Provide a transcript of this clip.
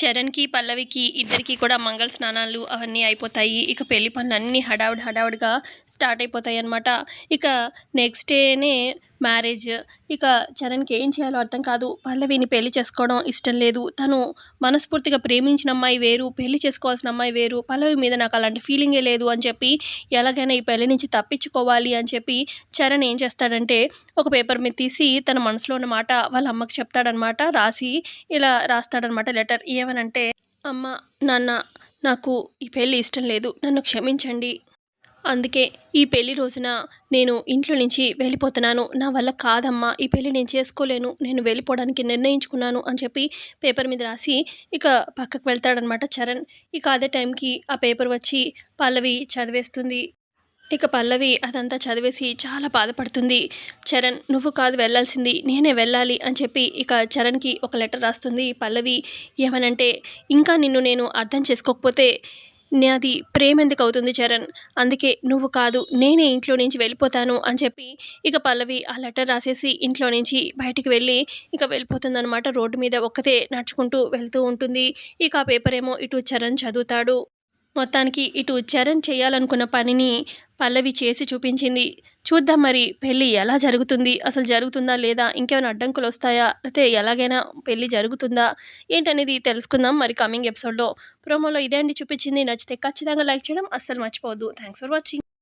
చరణ్కి పల్లవికి ఇద్దరికి కూడా మంగళ స్నానాలు అవన్నీ అయిపోతాయి. ఇక పెళ్ళి పనులు అన్నీ హడావుడి హడావుడిగా స్టార్ట్ అయిపోతాయి అనమాట ఇక నెక్స్ట్ డేనే మ్యారేజ్. ఇక చరణ్కి ఏం చేయాలో అర్థం కాదు. పల్లవిని పెళ్ళి చేసుకోవడం ఇష్టం లేదు. తను మనస్ఫూర్తిగా ప్రేమించిన అమ్మాయి వేరు పెళ్ళి చేసుకోవాల్సిన అమ్మాయి వేరు. పల్లవి మీద నాకు అలాంటి ఫీలింగే లేదు అని చెప్పి ఎలాగైనా ఈ పెళ్ళి నుంచి తప్పించుకోవాలి అని చెప్పి చరణ్ ఏం చేస్తాడంటే ఒక పేపర్ మీద తీసి తన మనసులో ఉన్న మాట వాళ్ళ అమ్మకి చెప్తాడనమాట. రాసి ఇలా రాస్తాడనమాట లెటర్. ఏమనంటే అమ్మ నాన్న నాకు ఈ పెళ్ళి ఇష్టం లేదు. నన్ను క్షమించండి. అందుకే ఈ పెళ్ళి రోజున నేను ఇంట్లో నుంచి వెళ్ళిపోతున్నాను. నా వల్ల కాదమ్మా ఈ పెళ్ళి నేను చేసుకోలేను. నేను వెళ్ళిపోవడానికి నిర్ణయించుకున్నాను అని చెప్పి పేపర్ మీద రాసి ఇక పక్కకు వెళ్తాడనమాట చరణ్. ఇక అదే టైంకి ఆ పేపర్ వచ్చి పల్లవి చదివేస్తుంది. ఇక పల్లవి అదంతా చదివేసి చాలా బాధపడుతుంది. చరణ్ నువ్వు కాదు వెళ్ళాల్సింది నేనే వెళ్ళాలి అని చెప్పి ఇక చరణ్కి ఒక లెటర్ రాస్తుంది. పల్లవి ఏమనంటే ఇంకా నిన్ను నేను అర్థం చేసుకోకపోతే నాది ప్రేమెందుకు అవుతుంది చరణ్? అందుకే నువ్వు కాదు నేనే ఇంట్లో నుంచి వెళ్ళిపోతాను అని చెప్పి ఇక పల్లవి ఆ లెటర్ రాసేసి ఇంట్లో నుంచి బయటికి వెళ్ళి ఇక వెళ్ళిపోతుందనమాట రోడ్డు మీద ఒక్కతే నడుచుకుంటూ వెళ్తూ ఉంటుంది. ఇక ఆ పేపర్ ఏమో ఇటు చరణ్ చదువుతాడు. మొత్తానికి ఇటు చరణ్ చేయాలనుకున్న పనిని పల్లవి చేసి చూపించింది. చూద్దాం మరి పెళ్ళి ఎలా జరుగుతుంది? అసలు జరుగుతుందా లేదా? ఇంకేమైనా అడ్డంకులు వస్తాయా? లేకపోతే ఎలాగైనా పెళ్ళి జరుగుతుందా? ఏంటనేది తెలుసుకుందాం మరి కమింగ్ ఎపిసోడ్లో ప్రోమోలో ఇదే అండి చూపించింది. నచ్చితే ఖచ్చితంగా లైక్ చేయడం అస్సలు మర్చిపోవద్దు. Thanks for watching